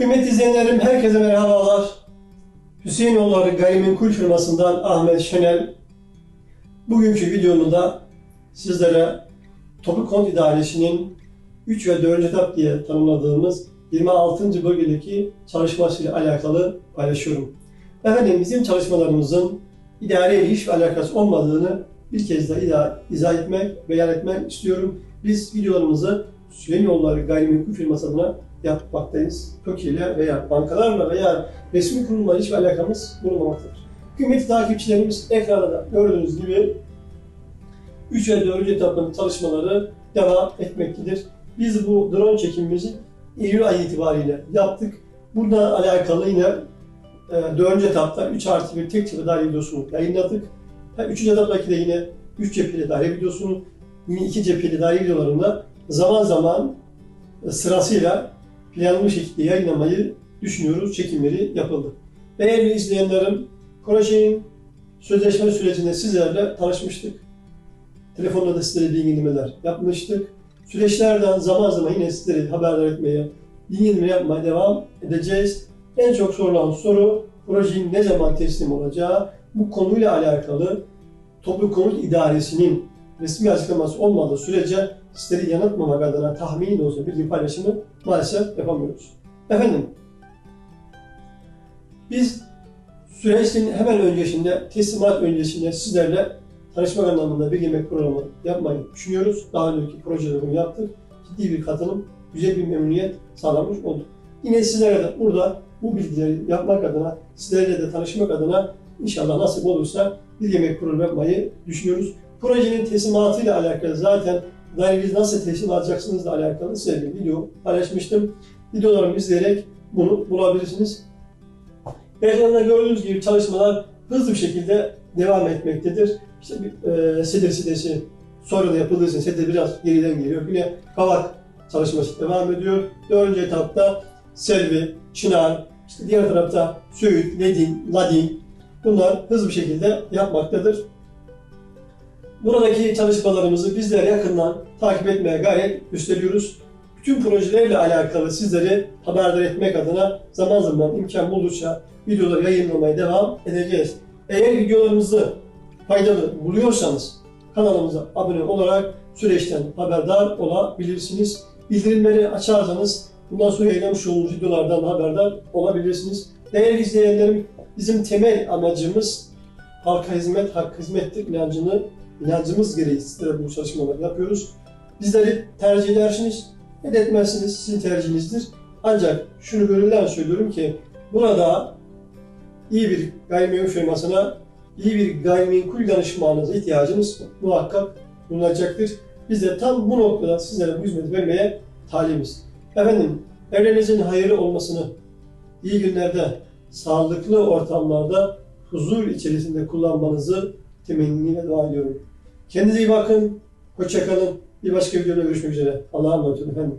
Kıymetli izleyenlerim herkese merhabalar. Hüseyin Yolları Gayrimenkul firmasından Ahmet Şenel. Bugünkü videomda sizlere Toplu Konut İdaresi'nin 3 ve 4. etap diye tanımladığımız 26. bölgedeki çalışmasıyla alakalı paylaşıyorum. Efendim bizim çalışmalarımızın idare iş ve alakası olmadığını bir kez daha izah, etmek, beyan etmek istiyorum. Biz videolarımızı Hüseyin Yolları Gayrimenkul firması adına yapmaktayız. TOKİ ile veya bankalarla veya resmi kurumla hiçbir alakamız bulunmamaktadır. Kıymetli takipçilerimiz ekranda da gördüğünüz gibi 3 ve 4. etapın çalışmaları devam etmektedir. Biz bu drone çekimimizi Eylül ayı itibariyle yaptık. Bununla alakalı yine e, 4. etapta 3 artı 1 tek cephe daire videosunu yayınladık. 3. etaptaki de yine 3 cepheli daire videosunu, yine 2 cepheli daire videolarında zaman zaman sırasıyla planlı şekilde yayınlamayı düşünüyoruz. Çekimleri yapıldı. Değerli izleyenlerim, projenin sözleşme sürecinde sizlerle tanışmıştık. Telefonla da sizlere bilgilendirmeler yapmıştık. Süreçlerden zaman zaman yine sizleri haberdar etmeye, bilgilendirme yapmaya devam edeceğiz. En çok sorulan soru projenin ne zaman teslim olacağı, bu konuyla alakalı Toplu Konut İdaresi'nin resmi açıklaması olmadığı sürece sizleri yanıltmamak adına tahmini de olsa bilgi paylaşımı maalesef yapamıyoruz. Efendim, biz sürecin hemen öncesinde, teslimat öncesinde sizlerle tanışmak anlamında bir yemek programı yapmayı düşünüyoruz. Daha önceki projede bunu yaptık. Ciddi bir katılım, güzel bir memnuniyet sağlamış olduk. Yine sizlere de burada bu bilgileri yapmak adına, sizlerle de tanışmak adına inşallah nasip olursa bir yemek programı yapmayı düşünüyoruz. Projenin teslimatıyla alakalı zaten dairenizi nasıl teslim alacaksınızla alakalı size bir video paylaşmıştım. Videolarımı izleyerek bunu bulabilirsiniz. Ekranda gördüğünüz gibi çalışmalar hızlı bir şekilde devam etmektedir. İşte bir e, sedir sitesi sonra da yapıldığı için sedir biraz geriden geliyor. Yine kavak çalışması devam ediyor. Dördüncü etapta Selvi, Çınar, işte diğer tarafta Söğüt, Ledin, Ladin bunlar hızlı bir şekilde yapmaktadır. Buradaki çalışmalarımızı bizler yakından takip etmeye gayret gösteriyoruz. Bütün projelerle alakalı sizleri haberdar etmek adına zaman zaman imkan buldukça videoları yayınlamaya devam edeceğiz. Eğer videolarımızı faydalı buluyorsanız kanalımıza abone olarak süreçten haberdar olabilirsiniz. Bildirimleri açarsanız bundan sonra yayınlamış olduğumuz videolardan haberdar olabilirsiniz. Değerli izleyenlerim, bizim temel amacımız halka hizmet, hak hizmettir inancını, inancımız gereği sizlere bu çalışmaları yapıyoruz. Bizleri tercih edersiniz, etmezsiniz, sizin tercihinizdir. Ancak şunu gönülden söylüyorum ki burada iyi bir gayrimenkul firmasına, iyi bir gayrimenkul danışmanınıza ihtiyacımız muhakkak bulunacaktır. Biz de tam bu noktada sizlere bu hizmeti vermeye talibiz. Efendim, evlerinizin hayırlı olmasını, iyi günlerde, sağlıklı ortamlarda, huzur içerisinde kullanmanızı temenniyle dua ediyorum. Kendinize iyi bakın, hoşça kalın. Bir başka videoda görüşmek üzere. Allah'a emanet olun efendim.